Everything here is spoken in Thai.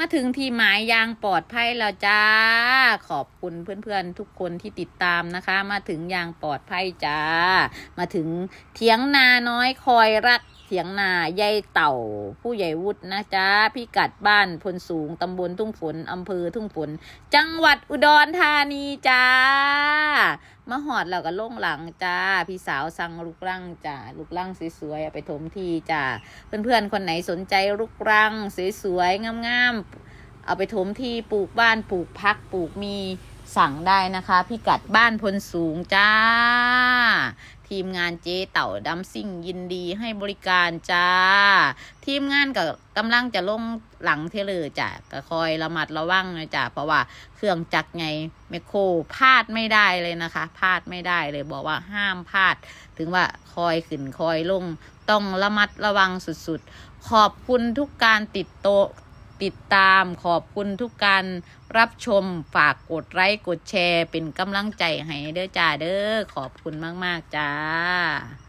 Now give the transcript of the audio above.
มาถึงที่หมายอย่างปลอดภัยแล้วจ้า ขอบคุณเพื่อนๆทุกคนที่ติดตามนะคะ มาถึงอย่างปลอดภัยจ้า มาถึงเถียงนาน้อยคอยรักเถียงนายายเต่า ผู้ใหญ่วุฒินะจ๊ะพี่กัดบ้านพลสูงตำบลทุ่งฝนอำเภอทุ่งฝน จังหวัดอุดรธานีจ้า มาหอดเราก็ล่งหลังจ้า พี่สาวสั่งลูกรังจ้าลูกรังสวยๆเอาไปถมทีจ้าเพื่อนๆคนไหนสนใจลูกรังสวยๆงามๆเอาไปถมที่ปลูกบ้านปลูกพักปลูกมี สั่งได้นะคะพิกัดบ้านพลสูงจ้า ทีมงานเจ๊เต่าดัมซิ่งยินดีให้บริการจ้า ทีมงานก็กำลังจะลงหลังเทเลอจ้ะก็คอยระมัดระวังนะจ้ะเพราะว่าเครื่องจักรไงแมคโครพลาดไม่ได้เลยนะคะพลาดไม่ได้เลยบอกว่าห้ามพลาด ถึงว่าคอยขึ้นคอยลงต้องระมัดระวังสุดๆ ขอบคุณทุกการติดโตะ ติดตามขอบคุณทุกการรับชมฝากกดไลค์กดแชร์ เป็นกำลังใจให้เด้อจ้าเด้อขอบคุณมาก ๆ จ้า